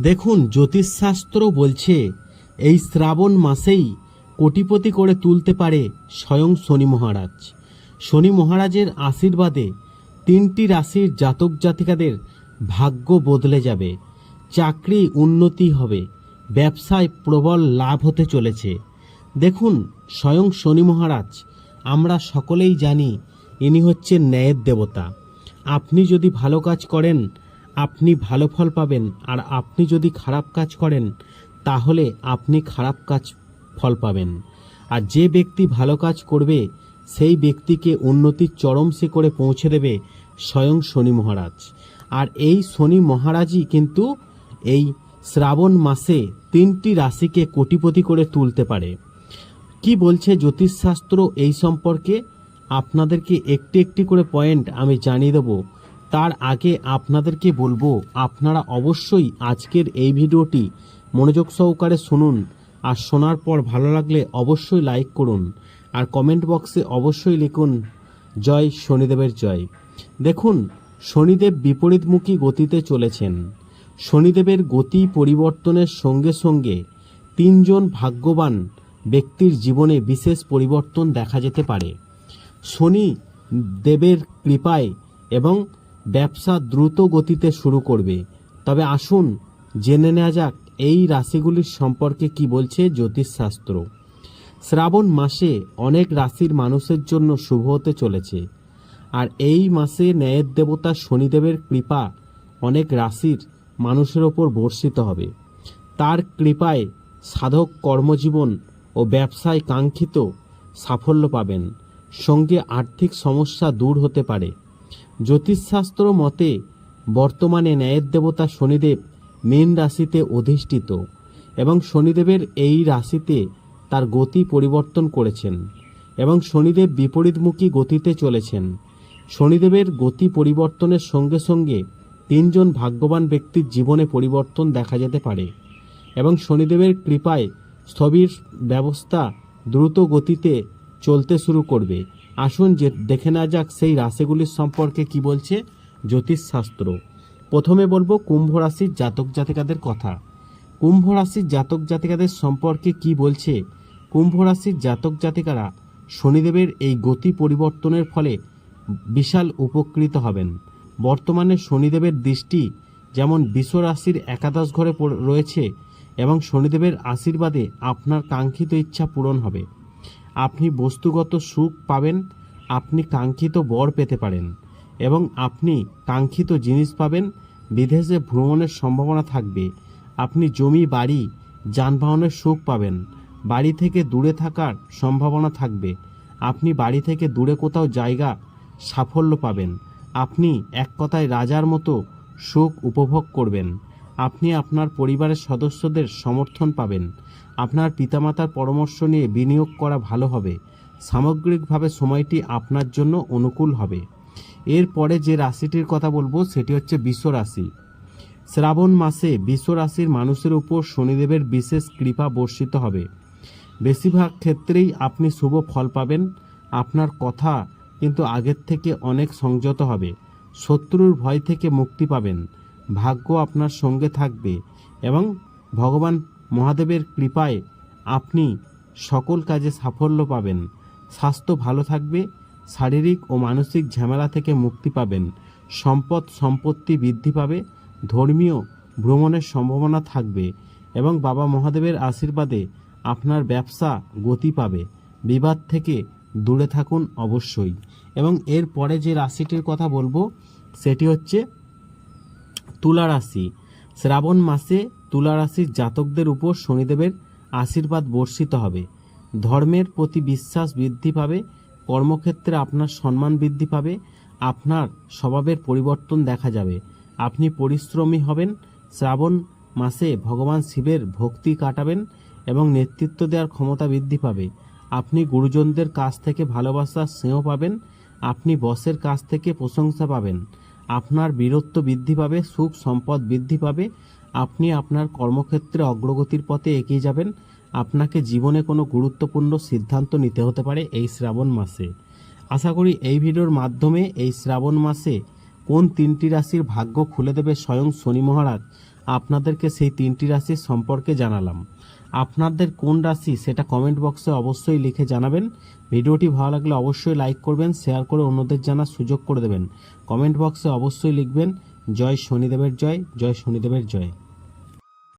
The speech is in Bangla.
দেখুন, জ্যোতিষশাস্ত্র বলছে, এই শ্রাবণ মাসেই কোটিপতি করে তুলতে পারে স্বয়ং শনি মহারাজ। শনি মহারাজের আশীর্বাদে তিনটি রাশির জাতক জাতিকাদের ভাগ্য বদলে যাবে, চাকরি উন্নতি হবে, ব্যবসায় প্রবল লাভ হতে চলেছে। দেখুন, স্বয়ং শনি মহারাজ, আমরা সকলেই জানি, ইনি হচ্ছে ন্যায়ের দেবতা। আপনি যদি ভালো কাজ করেন আপনি ভালো ফল পাবেন, আর আপনি যদি খারাপ কাজ করেন, তাহলে আপনি খারাপ কাজ ফল পাবেন। আর যে ব্যক্তি ভালো কাজ করবে, সেই ব্যক্তিকে উন্নতির চরম শিখরে পৌঁছে দেবে স্বয়ং শনি মহারাজ। আর এই শনি মহারাজই কিন্তু এই শ্রাবণ মাসে তিনটি রাশিকে কোটিপতি করে তুলতে পারে। কি বলছে জ্যোতিষশাস্ত্র এই সম্পর্কে? আপনাদেরকে একটি একটি করে পয়েন্ট আমি জানিয়ে দেব। তার আগে আপনাদেরকে বলব, আপনারা অবশ্যই আজকের এই ভিডিওটি মনোযোগ সহকারে শুনুন আর শোনার পর ভালো লাগলে অবশ্যই লাইক করুন আর কমেন্ট বক্সে অবশ্যই লিখুন, জয় শনিদেবের জয়। দেখুন, শনিদেব বিপরীতমুখী গতিতে চলেছেন। শনিদেবের গতি পরিবর্তনের সঙ্গে সঙ্গে তিনজন ভাগ্যবান ব্যক্তির জীবনে বিশেষ পরিবর্তন দেখা যেতে পারে। শনি দেবের কৃপায় এবং ব্যবসা দ্রুত গতিতে শুরু করবে। তবে আসুন, জেনে নেওয়া যাক এই রাশিগুলির সম্পর্কে কি বলছে জ্যোতিষশাস্ত্র। শ্রাবণ মাসে অনেক রাশির মানুষের জন্য শুভ হতে চলেছে। আর এই মাসে ন্যায়ের দেবতা শনিদেবের কৃপা অনেক রাশির মানুষের ওপর বর্ষিত হবে। তার কৃপায় সাধক কর্মজীবন ও ব্যবসায় কাঙ্ক্ষিত সাফল্য পাবেন। সঙ্গে আর্থিক সমস্যা দূর হতে পারে। জ্যোতিষশাস্ত্র মতে, বর্তমানে ন্যায়ের দেবতা শনিদেব মীন রাশিতে অধিষ্ঠিত এবং শনিদেবের এই রাশিতে তার গতি পরিবর্তন করেছেন এবং শনিদেব বিপরীতমুখী গতিতে চলেছেন। শনিদেবের গতি পরিবর্তনের সঙ্গে সঙ্গে তিনজন ভাগ্যবান ব্যক্তির জীবনে পরিবর্তন দেখা যেতে পারে এবং শনিদেবের কৃপায় স্থবির ব্যবস্থা দ্রুত গতিতে চলতে শুরু করবে। আসুন যে দেখে না যাক সেই রাশিগুলির সম্পর্কে কি বলছে জ্যোতিষশাস্ত্র। প্রথমে বলব কুম্ভ রাশির জাতক জাতিকাদের কথা। কুম্ভ রাশির জাতক জাতিকাদের সম্পর্কে কি বলছে? কুম্ভ রাশির জাতক জাতিকারা শনিদেবের এই গতি পরিবর্তনের ফলে বিশাল উপকৃত হবেন। বর্তমানে শনিদেবের দৃষ্টি যেমন বিশ্ব রাশির একাদশ ঘরে রয়েছে এবং শনিদেবের আশীর্বাদে আপনার কাঙ্ক্ষিত ইচ্ছা পূরণ হবে। আপনি বস্তুগত সুখ পাবেন, আপনি কাঙ্ক্ষিত বর পেতে পারেন এবং আপনি কাঙ্ক্ষিত জিনিস পাবেন, বিদেশে ভ্রমণের সম্ভাবনা থাকবে, আপনি জমি, বাড়ি, যানবাহনের সুখ পাবেন, বাড়ি থেকে দূরে থাকার সম্ভাবনা থাকবে, আপনি বাড়ি থেকে দূরে কোথাও জায়গা, সাফল্য পাবেন, আপনি এক কথায় রাজার মতো সুখ উপভোগ করবেন। আপনি আপনার পরিবারের সদস্যদের সমর্থন পাবেন। আপনার পিতামাতার পরামর্শ নিয়ে বিনিয়োগ করা ভালো হবে। সামগ্রিকভাবে সময়টি আপনার জন্য অনুকূল হবে। এরপরে যে রাশিটির কথা বলব, সেটি হচ্ছে বিশ্ব রাশি। শ্রাবণ মাসে বিশ্ব রাশির মানুষের উপর শনিদেবের বিশেষ কৃপা বর্ষিত হবে। বেশিরভাগ ক্ষেত্রেই আপনি শুভ ফল পাবেন। আপনার কথা কিন্তু আগের থেকে অনেক সংযত হবে। শত্রুর ভয় থেকে মুক্তি পাবেন। ভাগ্য আপনার সঙ্গে থাকবে এবং ভগবান মহাদেবের কৃপায় আপনি সকল কাজে সাফল্য পাবেন। স্বাস্থ্য ভালো থাকবে, শারীরিক ও মানসিক ঝামেলা থেকে মুক্তি পাবেন। সম্পদ, সম্পত্তি বৃদ্ধি পাবে, ধর্মীয় ভ্রমণের সম্ভাবনা থাকবে এবং বাবা মহাদেবের আশীর্বাদে আপনার ব্যবসা গতি পাবে। বিবাদ থেকে দূরে থাকুন অবশ্যই। এবং এর পরে যে রাশিটির কথা বলব, সেটি হচ্ছে তুলা রাশি শ্রাবণ মাসে তুলা রাশির জাতকদের উপর শনিদেবের আশীর্বাদ বর্ষিত হবে। ধর্মের প্রতি বিশ্বাস বৃদ্ধি পাবে, কর্মক্ষেত্রে আপনার সম্মান বৃদ্ধি পাবে, আপনার স্বভাবের পরিবর্তন দেখা যাবে। আপনি পরিশ্রমী হবেন, শ্রাবণ মাসে ভগবান শিবের ভক্তি কাটাবেন এবং নেতৃত্ব দেওয়ার ক্ষমতা বৃদ্ধি পাবে। আপনি গুরুজনদের কাছ থেকে ভালোবাসা স্নেহ পাবেন, আপনি বসের কাছ থেকে প্রশংসা পাবেন। আপনার বীরত্ব বৃদ্ধি পাবে, সুখ সম্পদ বৃদ্ধি পাবে। আপনি আপনার কর্মক্ষেত্রে অগ্রগতির পথে এগিয়ে যাবেন। আপনাকে জীবনে কোনো গুরুত্বপূর্ণ সিদ্ধান্ত নিতে হতে পারে এই শ্রাবণ মাসে। আশা করি এই ভিডিওর মাধ্যমে এই শ্রাবণ মাসে কোন তিনটি রাশির ভাগ্য খুলে দেবে স্বয়ং শনি মহারাজ, আপনাদেরকে সেই তিনটি রাশির সম্পর্কে জানালাম। আপনাদের কোন রাশি সেটা কমেন্ট বক্সে অবশ্যই লিখে জানাবেন। ভিডিওটি ভালো লাগলে অবশ্যই লাইক করবেন শেয়ার করে অন্যদের জানার সুযোগ করে দেবেন। কমেন্ট বক্সে অবশ্যই লিখবেন, জয় শনিদেবের জয় জয় শনিদেবের জয়।